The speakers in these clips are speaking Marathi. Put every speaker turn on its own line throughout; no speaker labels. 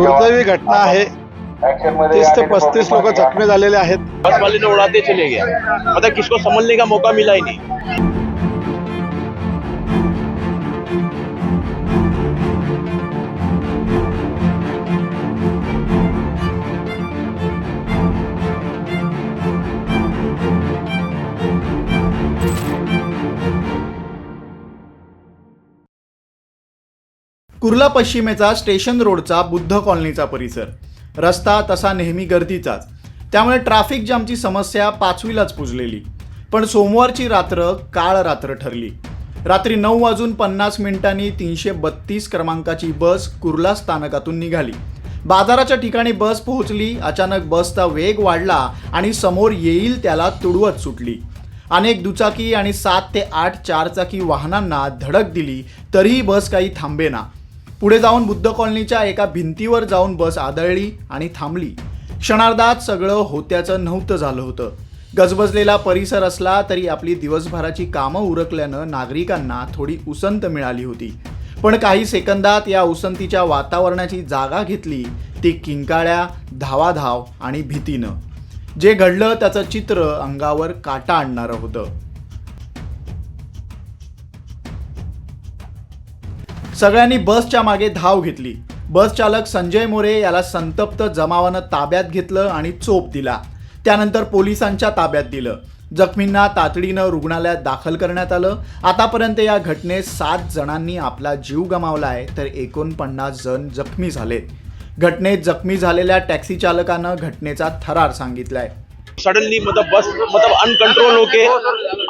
दुर्दैवी घटना आहे. तीस ते पस्तीस लोक जखमी झालेले आहेत.
बस वाले ने उड़ाते चले गया मतलब किसको संभलने का मौका मिला ही नहीं.
कुर्ला पश्चिमेचा स्टेशन रोडचा बुद्ध कॉलनीचा परिसर. रस्ता तसा नेहमी गर्दीचाच. त्यामुळे ट्रॅफिक जामची समस्या पाचवीलाच पुजलेली. पण सोमवारची रात्र काळ रात्र ठरली. रात्री नऊ वाजून पन्नास मिनिटांनी तीनशे बत्तीस क्रमांकाची बस कुर्ला स्थानकातून निघाली. बाजाराच्या ठिकाणी बस पोहोचली अचानक बसचा वेग वाढला आणि समोर येईल त्याला तुडवत सुटली. अनेक दुचाकी आणि सात ते आठ चारचाकी वाहनांना धडक दिली तरीही बस काही थांबेना. पुढे जाऊन बुद्ध कॉलनीच्या एका भिंतीवर जाऊन बस आदळली आणि थांबली. क्षणार्धात सगळं होत्याचं नव्हतं झालं होतं. गजबजलेला परिसर असला तरी आपली दिवसभराची कामं उरकल्यानं नागरिकांना थोडी उसंत मिळाली होती. पण काही सेकंदात या उसंतीच्या वातावरणाची जागा घेतली ती किंकाळ्या धावाधाव आणि भीतीनं. जे घडलं त्याचं चित्र अंगावर काटा आणणारं होतं. सगळ्यांनी बसच्या मागे धाव घेतली. बस चालक संजय मोरे याला संतप्त जमावानं ताब्यात घेतलं आणि चोप दिला. त्यानंतर पोलिसांच्या ताब्यात दिलं. जखमींना तातडीनं रुग्णालयात दाखल करण्यात आलं. आतापर्यंत या घटनेत सात जणांनी आपला जीव गमावलाय तर एकोणपन्नास जण जखमी झालेत. घटनेत जखमी झालेल्या टॅक्सी चालकानं घटनेचा थरार सांगितलाय.
सडनली मतलब बस मतलब अनकंट्रोल होके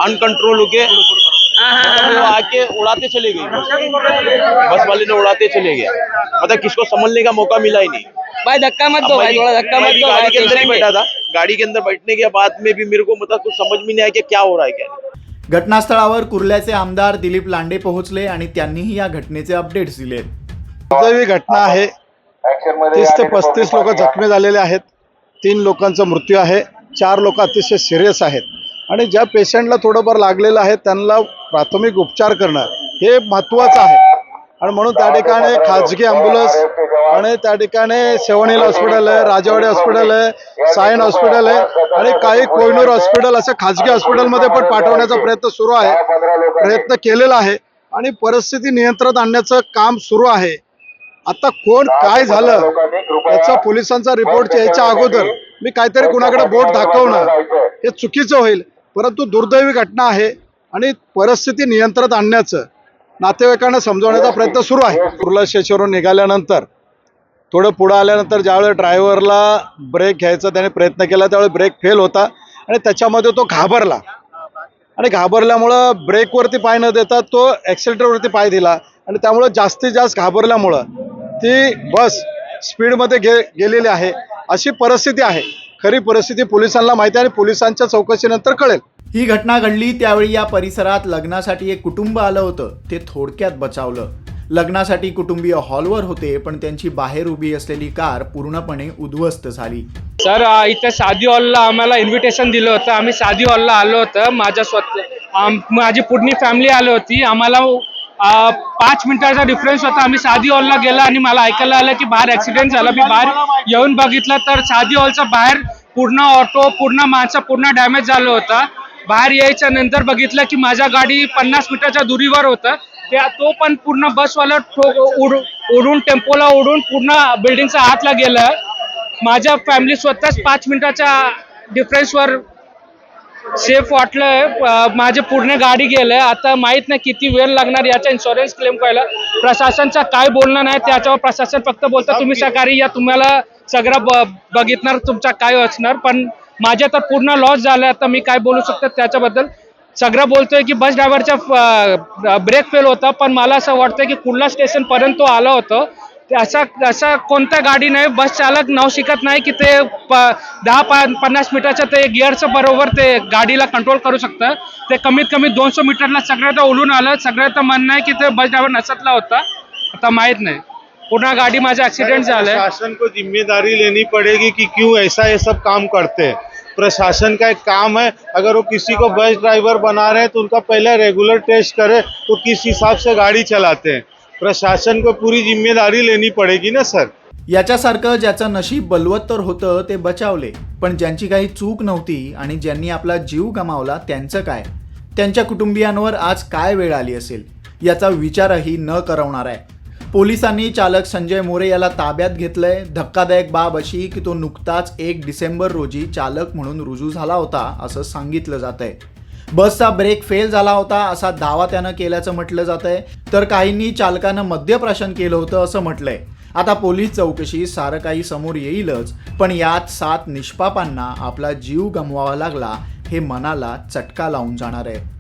अनकंट्रोल होके मतलब वो आके उड़ाते चले गए। बस वाले ने उड़ाते चले गया मतलब किसको संभलने का मौका मिला ही नहीं।
भाई धक्का मत दो भाई थोड़ा धक्का मत दो
गाड़ी के अंदर ही बैठा। था। गाड़ी के अंदर बैठने के बाद में भी मेरे को मतलब कुछ समझ में नहीं आया कि क्या हो रहा है क्या
घटनास्थळावर कुर्ल्याचे आमदार दिलीप लांडे पोहोचले आणि त्यांनीही या घटनेचे अपडेट्स दिले.
दुर्दैवी घटना आहे. तीस ते पस्तीस लोक जखमी झालेले आहेत. तीन लोकांचा मृत्यू आहे. चार लोक अतिशय सिरियस आहेत. आणि ज्या पेशंटला थोडंफार लागलेलं आहे त्यांना प्राथमिक उपचार करणं हे महत्त्वाचं आहे. आणि म्हणून त्या ठिकाणी खाजगी ॲम्ब्युलन्स आणि त्या ठिकाणी सेवणील हॉस्पिटल आहे राजवाडी हॉस्पिटल आहे सायन हॉस्पिटल आहे आणि काही कोयनूर हॉस्पिटल असं खाजगी हॉस्पिटलमध्ये पण पाठवण्याचा प्रयत्न सुरू आहे प्रयत्न केलेला आहे आणि परिस्थिती नियंत्रणात आणण्याचं काम सुरू आहे. आता कोण काय झालं याचा पोलिसांचा रिपोर्ट यायच्या अगोदर मी काहीतरी कुणाकडे बोट दाखवणं हे चुकीचं होईल परंतु दुर्दैवी घटना आहे. आणि परिस्थिती नियंत्रणात आणण्याचं नातेवाईकांना समजवण्याचा प्रयत्न सुरू आहे. कुर्ला स्टेशनवरून निघाल्यानंतर थोडं पुढं आल्यानंतर ज्यावेळेस ड्रायव्हरला ब्रेक घ्यायचा त्याने प्रयत्न केला त्यावेळेस ब्रेक फेल होता आणि त्याच्यामध्ये तो घाबरला. आणि घाबरल्यामुळं ब्रेकवरती पाय न देता तो ॲक्सिलेटरवरती पाय दिला आणि त्यामुळं जास्तीत जास्त घाबरल्यामुळं ती बस स्पीडमध्ये गे गेलेली आहे. अशी परिस्थिती आहे. खरी परिस्थिती पोलिसांना माहिती आहे आणि पोलिसांच्या चौकशीनंतर कळेल.
ही घटना घडली त्यावेळी या परिसरात लग्नासाठी एक कुटुंब आलं होतं. ते थोडक्यात बचावलं. लग्नासाठी कुटुंबीय हॉलवर होते पण त्यांची बाहेर उभी असलेली कार पूर्णपणे उद्ध्वस्त झाली.
सर इथे साधी हॉलला आम्हाला इन्व्हिटेशन दिलं होतं. आम्ही साधी हॉलला आलो होतं. माझ्या स्वतः माझी पूर्ण फॅमिली आली होती. आम्हाला पाच मिनिटाचा डिफरन्स होता. आम्ही साधी हॉलला गेलो आणि मला ऐकायला आलं की बाहेर ऍक्सिडेंट झाला. मी बाहेर येऊन बघितलं तर साधी हॉलचा बाहेर पूर्ण ऑटो पूर्ण माणसं पूर्ण डॅमेज झालं होतं. बाहेर यायच्या नंतर बघितलं की माझ्या गाडी पन्नास मीटरच्या दुरीवर होतं. त्या तो पण पूर्ण बसवाला उडून टेम्पोला उडून पूर्ण बिल्डिंगच्या आतला गेलं. माझ्या फॅमिली स्वतःच पाच मिनिटाच्या डिफरन्सवर सेफ वाटलं. माझे पूर्ण गाडी गेलं. आता माहीत नाही किती वेळ लागणार याचा इन्शुरन्स क्लेम करायला. प्रशासनचा काय बोलणं नाही त्याच्यावर प्रशासन फक्त बोलतं तुम्ही सहकारी या तुम्हाला सगळं बघितणार तुमचा काय असणार. पण माझ्या तर पूर्ण लॉस झालं आता मी काय बोलू शकतो त्याच्याबद्दल. सगळं बोलतोय की बस ड्रायव्हरचा ब्रेक फेल होता पण मला असं वाटतं की कुर्ला स्टेशन पर्यंत तो आला होता. ते असा असा कोणत्या गाडी नाही बस चालक नाव शिकत नाही की ते प- दहा पा पन्नास मीटरच्या ते गिअरचं बरोबर ते गाडीला कंट्रोल करू शकतं. ते कमीत कमी दोनशे मीटरला सगळ्यात ओलून आलं सगळ्यात म्हणणं आहे की ते बस ड्रायव्हर नसतला होता. आता माहीत नाही. पूर्ण गाडी माझा ऍक्सिडेंट झालाय.
प्रशासन को जिम्मेदारी लेनी पड़ेगी कि क्यों ऐसा ये सब काम करते हैं? प्रशासन का एक काम है? अगर वो किसी को बस ड्राइवर बना रहे हैं तो उनका पहले रेगुलर टेस्ट करे तो किस हिसाब से गाड़ी चलाते हैं? प्रशासन को पूरी जिम्मेदारी लेनी पड़ेगी ना सर?
याच्यासारखं ज्याचं नशीब बलवत्तर होतं ते बचावले. पण ज्यांची काही चूक नव्हती आणि ज्यांनी आपला जीव गमावला त्यांचं काय? त्यांच्या कुटुंबियांवर आज काय वेळ आली असेल? याचा विचारही न करवणार आहे. पोलिसांनी चालक संजय मोरे याला ताब्यात घेतलंय. धक्कादायक बाब अशी की तो नुकताच एक डिसेंबर रोजी चालक म्हणून रुजू झाला होता असं सांगितलं जात आहे बसचा ब्रेक फेल झाला होता असा दावा त्यानं केल्याचं म्हटलं जात आहे तर काहींनी चालकानं मद्यप्राशन केलं होतं असं म्हटलंय. आता पोलीस चौकशी सारं काही समोर येईलच पण यात सात निष्पापांना आपला जीव गमवावा लागला हे मनाला चटका लावून जाणार आहे.